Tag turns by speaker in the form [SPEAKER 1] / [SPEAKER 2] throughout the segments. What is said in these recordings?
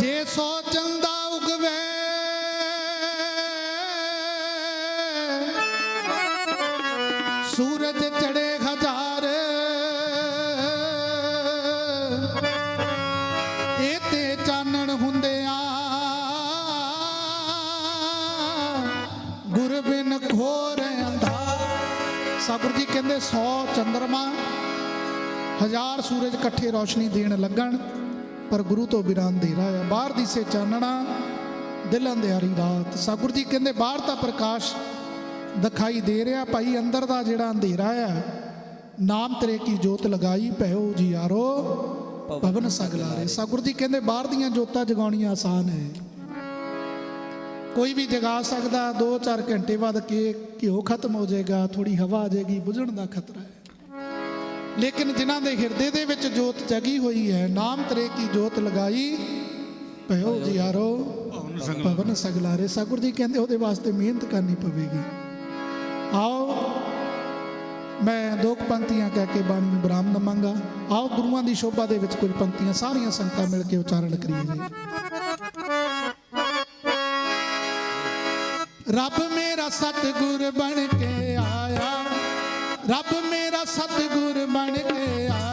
[SPEAKER 1] ਜੇ ਸੋ ਚੰਦਾ ਉਗਵੇ। ਸੂਰਜ ਚੜੇ ਹਜ਼ਾਰ। ਇਹ ਤੇ ਚਾਨਣ ਹੁੰਦਿਆਂ ਗੁਰਬਿਨ ਘੋਰ ਅੰਧਾਰ। ਜੀ ਕਹਿੰਦੇ 100 ਚੰਦਰਮਾ, ਹਜ਼ਾਰ ਸੂਰਜ ਇਕੱਠੇ ਰੋਸ਼ਨੀ ਦੇਣ ਲੱਗਣ। ਪਰ ਗੁਰੂ ਤੋਂ ਬਿਨਾਂ ਅੰਧੇਰਾ ਹੈ ਬਾਹਰ ਦੀ ਸੇ ਚਾਨਣਾ, ਦਿਲ ਅੰਧਿਆਰੀ ਰਾਤ। ਸਾਗੁਰ ਜੀ ਕਹਿੰਦੇ, ਬਾਹਰ ਤਾਂ ਪ੍ਰਕਾਸ਼ ਦਿਖਾਈ ਦੇ ਰਿਹਾ, ਭਾਈ ਅੰਦਰ ਦਾ ਜਿਹੜਾ ਅੰਧੇਰਾ ਹੈ ਨਾਮ ਤੇਰੇ ਕੀ ਜੋਤ ਲਗਾਈ? ਭਇਓ ਜੀ ਯਾਰੋ, ਭਵਨ ਸਗਲਾਰੇ ਸਾਗੁਰ ਜੀ ਕਹਿੰਦੇ, ਬਾਹਰ ਦੀਆਂ ਜੋਤਾਂ ਜਗਾਉਣੀਆਂ ਆਸਾਨ ਹੈ। ਕੋਈ ਵੀ ਜਗਾ ਸਕਦਾ 2-4 ਘੰਟੇ ਬਾਅਦ ਕੇ ਘਿਓ ਖਤਮ ਹੋ ਜਾਏਗਾ ਥੋੜੀ ਹਵਾ ਆ ਜਾਏਗੀ, ਬੁਝਣ ਦਾ ਖਤਰਾ ਹੈ। ਲੇਕਿਨ ਜਿਨ੍ਹਾਂ ਦੇ ਹਿਰਦੇ ਦੇ ਵਿੱਚ ਜੋਤ ਜਗੀ ਹੋਈ ਹੈ ਨਾਮ ਤਰੇ ਕੀ ਜੋਤ ਲਗਾਈ? ਭਇਓ ਜੀ। ਯਾਰੋ ਭਵਨ ਸਗਲਾਰੇ। ਸਾਗੁਰ ਜੀ ਕਹਿੰਦੇ ਉਹਦੇ ਵਾਸਤੇ ਮਿਹਨਤ ਕਰਨੀ ਪਵੇਗੀ। ਆਓ ਮੈਂ ਦੋ ਪੰਕਤੀਆਂ ਕਹਿ ਕੇ ਬਾਣੀ ਨੂੰ ਬਰਾਮ ਨਮਾਂਗਾ ਆਓ ਗੁਰੂਆਂ ਦੀ ਸ਼ੋਭਾ ਦੇ ਵਿੱਚ ਕੁਝ ਪੰਕਤੀਆਂ ਸਾਰੀਆਂ ਸੰਗਤਾਂ ਮਿਲ ਕੇ ਉਚਾਰਨ ਕਰੀਏ ਜੀ। ਰੱਬ ਮੇਰਾ ਸਤਗੁਰ ਬਣ ਕੇ ਆਇਆ। ਰੱਬ ਮੇਰਾ ਸਤਿਗੁਰ ਬਣ ਕੇ ਆ।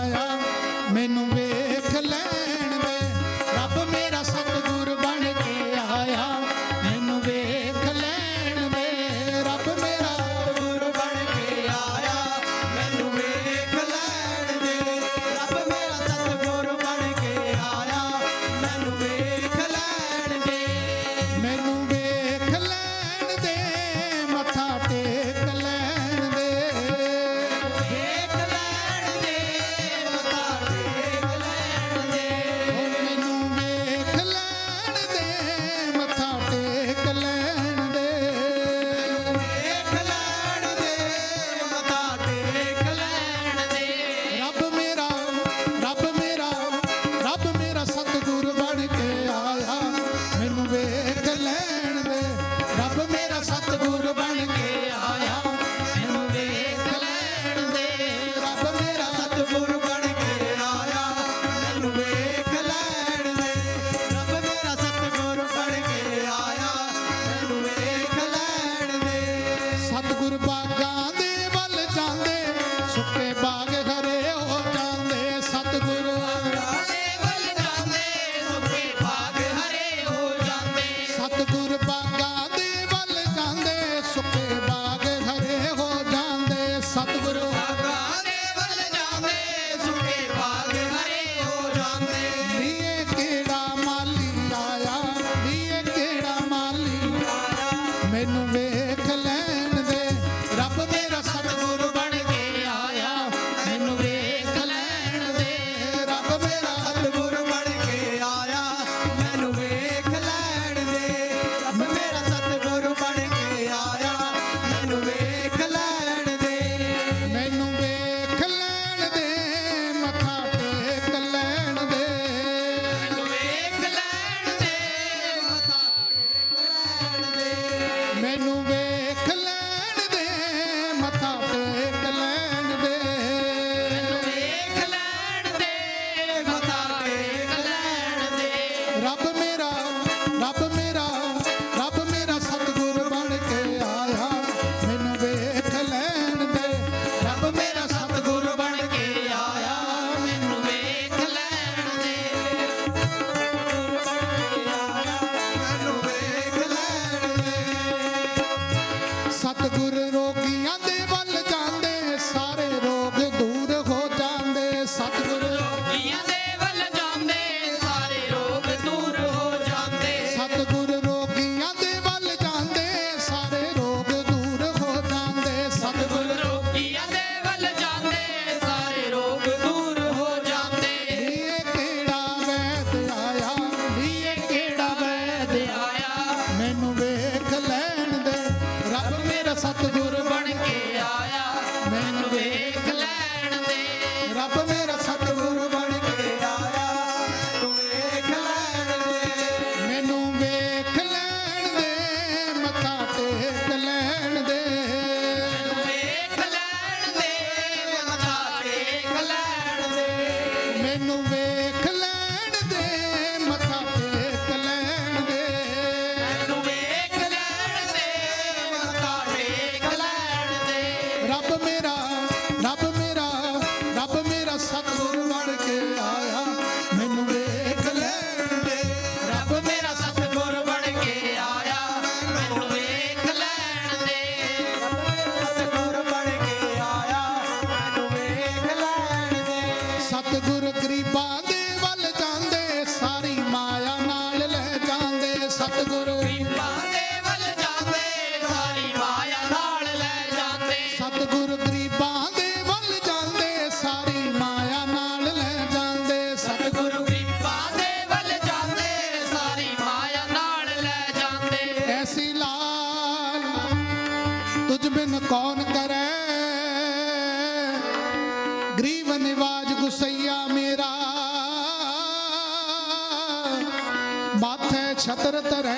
[SPEAKER 1] ਮਾਥੇ ਛਤਰ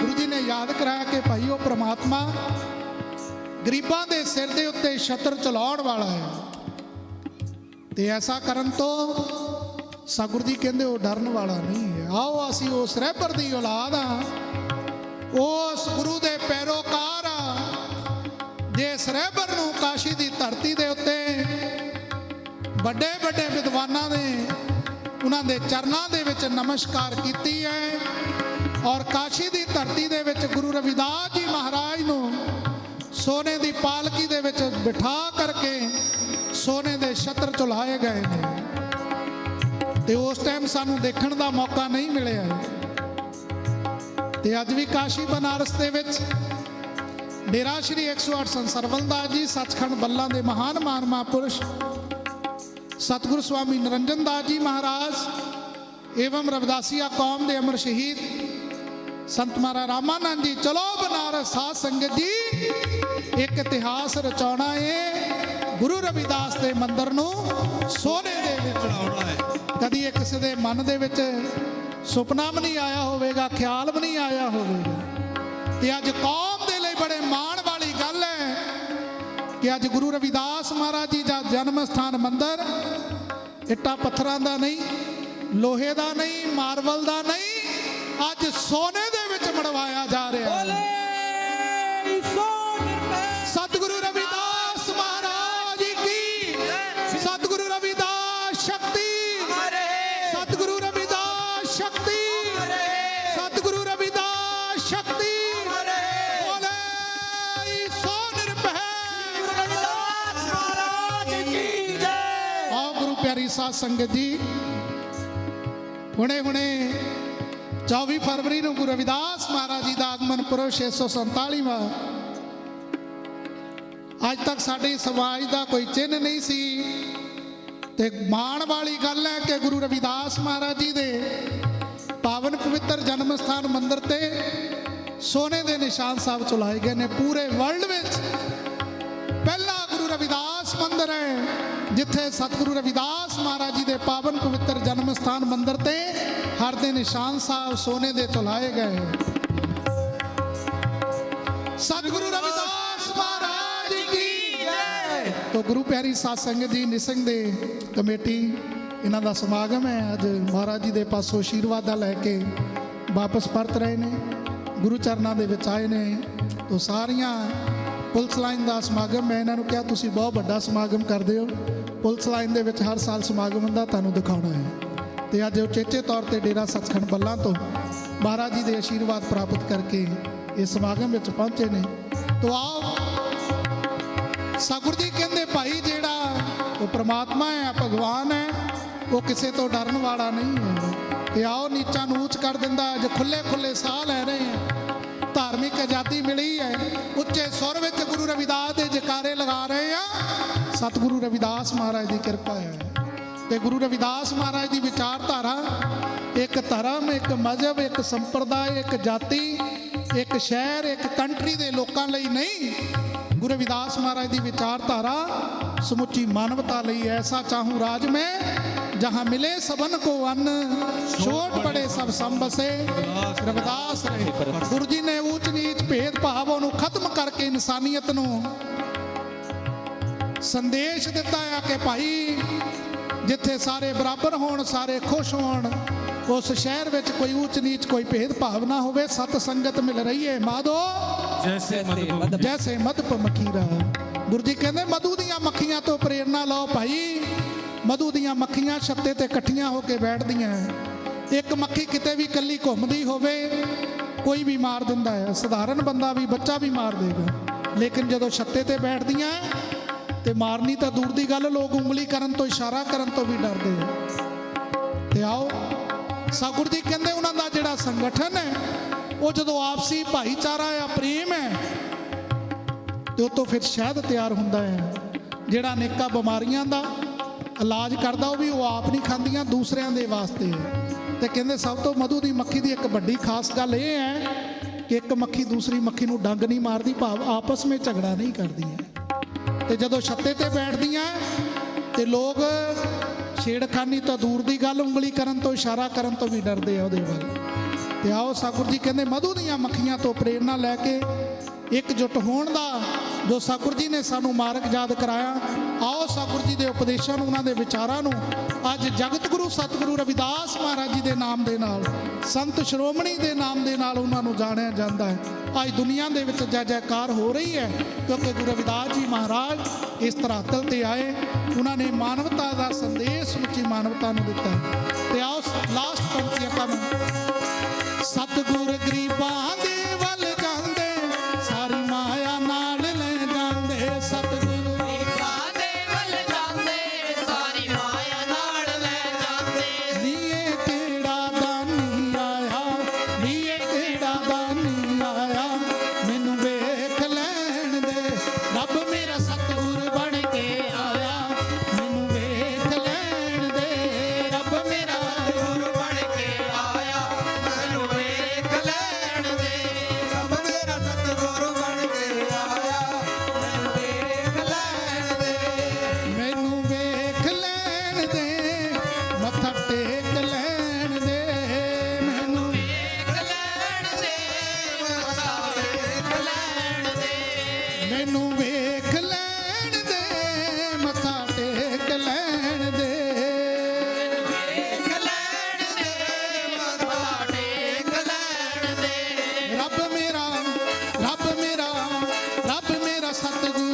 [SPEAKER 1] ਗੁਰੂ ਜੀ ਨੇ ਯਾਦ ਕਰਾਇਆ ਕਿ ਭਾਈ ਉਹ ਪ੍ਰਮਾਤਮਾ ਗਰੀਬਾਂ ਦੇ ਸਿਰ ਦੇ ਉੱਤੇ ਛਤਰ ਚਲਾਉਣ ਵਾਲਾ ਹੈ। ਤੇ ਐਸਾ ਕਰਨ ਤੋਂ ਸਤਿਗੁਰੂ ਜੀ ਕਹਿੰਦੇ ਉਹ ਡਰਨ ਵਾਲਾ ਨਹੀਂ ਹੈ। ਆਓ ਅਸੀਂ ਉਸ ਰਹਿਬਰ ਦੀ ਔਲਾਦ ਆ ਉਸ ਗੁਰੂ ਦੇ ਪੈਰੋਕਾਰ ਆ ਜਿਸ ਰਹਿਬਰ ਨੂੰ ਕਾਸ਼ੀ ਦੀ ਧਰਤੀ ਦੇ ਉੱਤੇ ਵੱਡੇ ਵੱਡੇ ਵਿਦਵਾਨਾਂ ਨੇ ਉਹਨਾਂ ਦੇ ਚਰਨਾਂ ਦੇ ਵਿੱਚ ਨਮਸਕਾਰ ਕੀਤੀ ਹੈ ਔਰ ਕਾਸ਼ੀ ਦੀ ਧਰਤੀ ਦੇ ਵਿੱਚ ਗੁਰੂ ਰਵਿਦਾਸ ਜੀ ਮਹਾਰਾਜ ਨੂੰ ਸੋਨੇ ਦੀ ਪਾਲਕੀ ਦੇ ਵਿੱਚ ਬਿਠਾ ਕਰਕੇ ਸੋਨੇ ਦੇ ਛਤਰ ਚੁਲਾਏ ਗਏ ਨੇ। ਤੇ ਉਸ ਟਾਈਮ ਸਾਨੂੰ ਦੇਖਣ ਦਾ ਮੌਕਾ ਨਹੀਂ ਮਿਲਿਆ। ਤੇ ਅੱਜ ਵੀ ਕਾਸ਼ੀ ਬਨਾਰਸ ਦੇ ਵਿੱਚ ਡੇਰਾ ਸ਼੍ਰੀ 108 ਸੰਤ ਸਰਵਲਦਾਸ ਜੀ ਸੱਚਖੰਡ ਬੱਲਾਂ ਦੇ ਮਹਾਨ ਮਾਨ ਮਹਾਂਪੁਰਸ਼ ਸਤਿਗੁਰੂ ਸਵਾਮੀ ਨਿਰੰਜਨ ਦਾਸ ਜੀ ਮਹਾਰਾਜ, ਏਵਮ ਰਵਦਾਸੀਆ ਕੌਮ ਦੇ ਅਮਰ ਸ਼ਹੀਦ ਸੰਤ ਮਹਾਰਾ ਰਾਮਾਨੰਦ ਜੀ, ਚਲੋ ਬਨਾਰਸ ਸਾਧ ਸੰਗਤ ਜੀ, ਇੱਕ ਇਤਿਹਾਸ ਰਚਾਉਣਾ ਏ। ਗੁਰੂ ਰਵਿਦਾਸ ਦੇ ਮੰਦਰ ਨੂੰ ਸੋਨੇ ਦੇ ਵਿੱਚ
[SPEAKER 2] ਚੜਾਉਣਾ ਹੈ
[SPEAKER 1] ਕਦੀ ਇਹ ਕਿਸੇ ਦੇ ਮਨ ਦੇ ਵਿੱਚ ਸੁਪਨਾ ਵੀ ਨਹੀਂ ਆਇਆ ਹੋਵੇਗਾ, ਖਿਆਲ ਵੀ ਨਹੀਂ ਆਇਆ ਹੋਵੇਗਾ। ਤੇ ਅੱਜ ਕੌਮ ਅੱਜ ਗੁਰੂ ਰਵਿਦਾਸ ਮਹਾਰਾਜ ਜੀ ਦਾ ਜਨਮ ਸਥਾਨ ਮੰਦਿਰ। ਇੱਟਾਂ ਪੱਥਰਾਂ ਦਾ ਨਹੀਂ, ਲੋਹੇ ਦਾ ਨਹੀਂ ਮਾਰਬਲ ਦਾ ਨਹੀਂ, ਅੱਜ ਸੋਨੇ ਦੇ ਵਿੱਚ ਮੜਵਾਇਆ ਜਾ ਰਿਹਾ ਹੈ। ਪਿਆਰੀ ਸਾਧ ਸੰਗਤ ਜੀ। ਹੁਣੇ ਹੁਣੇ 24 ਫਰਵਰੀ ਨੂੰ ਗੁਰੂ ਰਵਿਦਾਸ ਮਹਾਰਾਜ ਜੀ ਦਾ ਆਗਮਨ ਪੁਰਬ 647ਵਾਂ ਅੱਜ ਤੱਕ ਸਾਡੇ ਸਮਾਜ ਦਾ ਕੋਈ ਚਿੰਨ੍ਹ ਨਹੀਂ ਸੀ। ਤੇ ਮਾਣ ਵਾਲੀ ਗੱਲ ਹੈ ਕਿ ਗੁਰੂ ਰਵਿਦਾਸ ਮਹਾਰਾਜ ਜੀ ਦੇ ਪਾਵਨ ਪਵਿੱਤਰ ਜਨਮ ਸਥਾਨ ਮੰਦਿਰ ਤੇ ਸੋਨੇ ਦੇ ਨਿਸ਼ਾਨ ਸਾਹਿਬ ਚਲਾਏ ਗਏ ਨੇ। ਪੂਰੇ ਵਰਲਡ ਵਿੱਚ ਪਹਿਲਾ ਗੁਰੂ ਰਵਿਦਾਸ ਮੰਦਿਰ ਹੈ। ਜਿੱਥੇ ਸਤਿਗੁਰੂ ਰਵਿਦਾਸ ਮਹਾਰਾਜ ਜੀ ਦੇ ਪਾਵਨ ਪਵਿੱਤਰ ਜਨਮ ਸਥਾਨ ਮੰਦਿਰ ਤੇ ਹਰ ਦੇ ਨਿਸ਼ਾਨ ਸਾਹਿਬ ਸੋਨੇ ਦੇ ਚੁਲਾਏ ਗਏ। ਸਤਿਗੁਰੂ ਰਵਿਦਾਸ ਮਹਾਰਾਜ ਕੀ ਜੈ। ਤੋ ਗੁਰੂ ਪਿਆਰੀ ਸਾਧ ਸੰਗਤ ਜੀ, ਨਿਸੰਗ ਦੇ ਕਮੇਟੀ, ਇਹਨਾਂ ਦਾ ਸਮਾਗਮ ਹੈ ਅੱਜ। ਮਹਾਰਾਜ ਜੀ ਦੇ ਪਾਸੋਂ ਆਸ਼ੀਰਵਾਦਾਂ ਲੈ ਕੇ ਵਾਪਸ ਪਰਤ ਰਹੇ ਨੇ, ਗੁਰੂ ਚਰਨਾਂ ਦੇ ਵਿੱਚ ਆਏ ਨੇ। ਤੋ ਸਾਰੀਆਂ ਪੁਲਿਸ ਲਾਈਨ ਦਾ ਸਮਾਗਮ ਮੈਂ ਇਹਨਾਂ ਨੂੰ ਕਿਹਾ, ਤੁਸੀਂ ਬਹੁਤ ਵੱਡਾ ਸਮਾਗਮ ਕਰਦੇ ਹੋ। ਪੁਲਿਸ ਲਾਈਨ ਦੇ ਵਿੱਚ ਹਰ ਸਾਲ ਸਮਾਗਮ ਹੁੰਦਾ, ਤੁਹਾਨੂੰ ਦਿਖਾਉਣਾ ਹੈ। ਤੇ ਅੱਜ ਉਹ ਚੇਚੇ ਤੌਰ ਤੇ ਡੇਰਾ ਸੱਚਖੰਡ ਬੱਲਾਂ ਤੋਂ ਮਹਾਰਾਜ ਜੀ ਦੇ ਆਸ਼ੀਰਵਾਦ ਪ੍ਰਾਪਤ ਕਰਕੇ ਇਸ ਸਮਾਗਮ ਵਿੱਚ ਪਹੁੰਚੇ ਨੇ। ਤੋ ਆਓ। ਸਤਿਗੁਰੂ ਜੀ ਕਹਿੰਦੇ, ਭਾਈ ਜਿਹੜਾ ਉਹ ਪ੍ਰਮਾਤਮਾ ਹੈ ਭਗਵਾਨ ਹੈ, ਉਹ ਕਿਸੇ ਤੋਂ ਡਰਨ ਵਾਲਾ ਨਹੀਂ ਹੈ। ਤੇ ਆਓ, ਨੀਚਾ ਨੂੰ ਉੱਚ ਕਰ ਦਿੰਦਾ ਅੱਜ ਖੁੱਲੇ ਖੁੱਲੇ ਸਾਹ ਲੈ ਰਹੇ ਹੈ। ਧਾਰਮਿਕ ਆਜ਼ਾਦੀ ਮਿਲੀ ਹੈ, ਉੱਚੇ ਸੁਰ ਵਿੱਚ ਗੁਰੂ ਰਵਿਦਾਸ ਦੇ ਜਕਾਰੇ ਲਗਾ ਰਹੇ ਆ। ਸਤਿਗੁਰੂ ਰਵਿਦਾਸ ਮਹਾਰਾਜ ਦੀ ਕਿਰਪਾ ਹੈ। ਤੇ ਗੁਰੂ ਰਵਿਦਾਸ ਮਹਾਰਾਜ ਦੀ ਵਿਚਾਰਧਾਰਾ, ਇੱਕ ਧਰਮ, ਇੱਕ ਮਜ਼ਹਬ, ਇੱਕ ਸੰਪਰਦਾਇ, ਇੱਕ ਜਾਤੀ, ਇੱਕ ਸ਼ਹਿਰ, ਇੱਕ ਕੰਟਰੀ ਦੇ ਲੋਕਾਂ ਲਈ ਨਹੀਂ, ਗੁਰੂ ਰਵਿਦਾਸ ਮਹਾਰਾਜ ਦੀ ਵਿਚਾਰਧਾਰਾ ਸਮੁੱਚੀ ਮਾਨਵਤਾ ਲਈ ਐਸਾ ਚਾਹੂੰ ਰਾਜ ਮੈਂ, ਜਹਾਂ ਮਿਲੇ ਸਬਨ ਕੋ ਅੰਨ, ਛੋਟ ਬੜੇ ਸਭ ਸੰਬਸੇ ਰਵਿਦਾਸ ਰਹੇ। ਗੁਰੂ ਜੀ ਨੇ ਊਚ ਨੀਚ ਭੇਦ ਭਾਵ ਨੂੰ ਖਤਮ ਕਰਕੇ ਇਨਸਾਨੀਅਤ ਨੂੰ ਸੰਦੇਸ਼ ਦਿੱਤਾ ਆ ਕਿ ਭਾਈ ਜਿੱਥੇ ਸਾਰੇ ਬਰਾਬਰ ਹੋਣ ਸਾਰੇ ਖੁਸ਼ ਹੋਣ ਉਸ ਸ਼ਹਿਰ ਵਿੱਚ ਕੋਈ ਊਚ ਨੀਚ ਕੋਈ ਭੇਦ ਭਾਵ ਨਾ ਹੋਵੇ ਸਤ ਸੰਗਤ ਮਿਲ ਰਹੀ ਹੈ ਮਾਧੋ
[SPEAKER 2] ਜੈਸੇ ਮਦਬੂ
[SPEAKER 1] ਜੈਸੇ ਮਧਪ ਮਖੀਰਾ। ਗੁਰੂ ਜੀ ਕਹਿੰਦੇ ਮਧੂ ਦੀਆਂ ਮੱਖੀਆਂ ਤੋਂ ਪ੍ਰੇਰਣਾ ਲਓ ਭਾਈ। ਮਧੂ ਦੀਆਂ ਮੱਖੀਆਂ ਛੱਤੇ ਤੇ ਇਕੱਠੀਆਂ ਹੋ ਕੇ ਬੈਠਦੀਆਂ ਇੱਕ ਮੱਖੀ ਕਿਤੇ ਵੀ ਇਕੱਲੀ ਘੁੰਮਦੀ ਹੋਵੇ ਕੋਈ ਵੀ ਮਾਰ ਦਿੰਦਾ ਹੈ ਸਧਾਰਨ ਬੰਦਾ ਵੀ ਬੱਚਾ ਵੀ ਮਾਰ ਦੇਗਾ। ਲੇਕਿਨ ਜਦੋਂ ਛੱਤੇ ਤੇ ਬੈਠਦੀਆਂ ਤੇ ਮਾਰਨੀ ਤਾਂ ਦੂਰ ਦੀ ਗੱਲ, ਲੋਕ ਉਂਗਲੀ ਕਰਨ ਤੋਂ ਇਸ਼ਾਰਾ ਕਰਨ ਤੋਂ ਵੀ ਡਰਦੇ ਆ। ਤੇ ਆਓ, ਸਤਿਗੁਰੂ ਜੀ ਕਹਿੰਦੇ ਉਹਨਾਂ ਦਾ ਜਿਹੜਾ ਸੰਗਠਨ ਹੈ, ਉਹ ਜਦੋਂ ਆਪਸੀ ਭਾਈਚਾਰਾ ਆ ਪ੍ਰੇਮ ਹੈ, ਤੇ ਉਹ ਤੋਂ ਫਿਰ ਸ਼ਹਿਦ ਤਿਆਰ ਹੁੰਦਾ ਹੈ। ਜਿਹੜਾ ਅਨੇਕਾਂ ਬਿਮਾਰੀਆਂ ਦਾ ਇਲਾਜ ਕਰਦਾ, ਉਹ ਵੀ ਉਹ ਆਪ ਨਹੀਂ ਖਾਂਦੀਆਂ, ਦੂਸਰਿਆਂ ਦੇ ਵਾਸਤੇ ਹੈ। ਤੇ ਕਹਿੰਦੇ ਸਭ ਤੋਂ ਮਧੂ ਦੀ ਮੱਖੀ ਦੀ ਇੱਕ ਵੱਡੀ ਖਾਸ ਗੱਲ ਇਹ ਹੈ ਕਿ ਇੱਕ ਮੱਖੀ ਦੂਸਰੀ ਮੱਖੀ ਨੂੰ ਡੰਗ ਨਹੀਂ ਮਾਰਦੀ, ਭਾਵ ਆਪਸ ਵਿੱਚ ਝਗੜਾ ਨਹੀਂ ਕਰਦੀਆਂ ਤੇ ਜਦੋਂ ਛੱਤੇ ਤੇ ਬੈਠਦੀਆਂ, ਤੇ ਲੋਕ ਛੇੜਖਾਨੀ ਤਾਂ ਦੂਰ ਦੀ ਗੱਲ ਉਂਗਲੀ ਕਰਨ ਤੋਂ ਇਸ਼ਾਰਾ ਕਰਨ ਤੋਂ ਵੀ ਡਰਦੇ ਆ ਉਹਦੇ ਵੱਲ। ਤੇ ਆਓ ਸਤਿਗੁਰੂ ਜੀ ਕਹਿੰਦੇ, ਮਧੂ ਦੀਆਂ ਮੱਖੀਆਂ ਤੋਂ ਪ੍ਰੇਰਣਾ ਲੈ ਕੇ ਇਕਜੁੱਟ ਹੋਣ ਦਾ ਜੋ ਸਤਿਗੁਰੂ ਜੀ ਨੇ ਸਾਨੂੰ ਮਾਰਗ ਯਾਦ ਕਰਾਇਆ। ਆਓ ਸਤਿਗੁਰੂ ਜੀ ਦੇ ਉਪਦੇਸ਼ਾਂ ਨੂੰ, ਉਹਨਾਂ ਦੇ ਵਿਚਾਰਾਂ ਨੂੰ ਅੱਜ ਜਗਤ ਗੁਰੂ ਸਤਿਗੁਰੂ ਰਵਿਦਾਸ ਮਹਾਰਾਜ ਜੀ ਦੇ ਨਾਮ ਦੇ ਨਾਲ, ਸੰਤ ਸ਼੍ਰੋਮਣੀ ਦੇ ਨਾਮ ਦੇ ਨਾਲ ਉਹਨਾਂ ਨੂੰ ਜਾਣਿਆ ਜਾਂਦਾ ਹੈ। ਅੱਜ ਦੁਨੀਆ ਦੇ ਵਿੱਚ ਜੈ ਜੈਕਾਰ ਹੋ ਰਹੀ ਹੈ, ਕਿਉਂਕਿ ਗੁਰੂ ਰਵਿਦਾਸ ਜੀ ਮਹਾਰਾਜ ਇਸ ਧਰਾਤਲ ਤੇ ਆਏ। ਉਹਨਾਂ ਨੇ ਮਾਨਵਤਾ ਦਾ ਸੰਦੇਸ਼ ਸਮੁੱਚੀ ਮਾਨਵਤਾ ਨੂੰ ਦਿੱਤਾ। ਤੇ ਆਓ ਲਾਸਟ ਪੰਕਤੀ ਆਪਾਂ ਨੂੰ। ਸਤਿਗੁਰ ਗਰੀਬਾਂ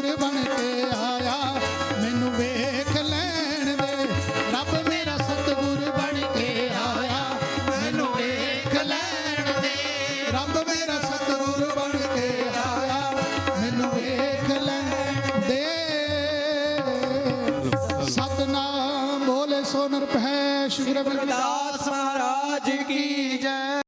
[SPEAKER 1] ਸਤਿਗੁਰ ਬਣ ਕੇ ਆਇਆ। ਮੈਨੂੰ ਵੇਖ ਲੈਣ ਦੇ। ਰੱਬ ਮੇਰਾ ਸਤਗੁਰ ਬਣ ਕੇ ਆਇਆ। ਮੈਨੂੰ ਵੇਖ ਲੈਣ ਦੇ। ਰੱਬ ਮੇਰਾ ਸਤਿਗੁਰ ਬਣ ਕੇ ਆਇਆ। ਮੈਨੂੰ ਵੇਖ ਲੈਣ ਦੇ। ਸਤਨਾਮ ਬੋਲੇ ਸੋ ਨਿਰਭੈ ਸ਼ੁਕਰ
[SPEAKER 2] ਰਵਿਦਾਸ ਮਹਾਰਾਜ ਕੀ ਜੈ।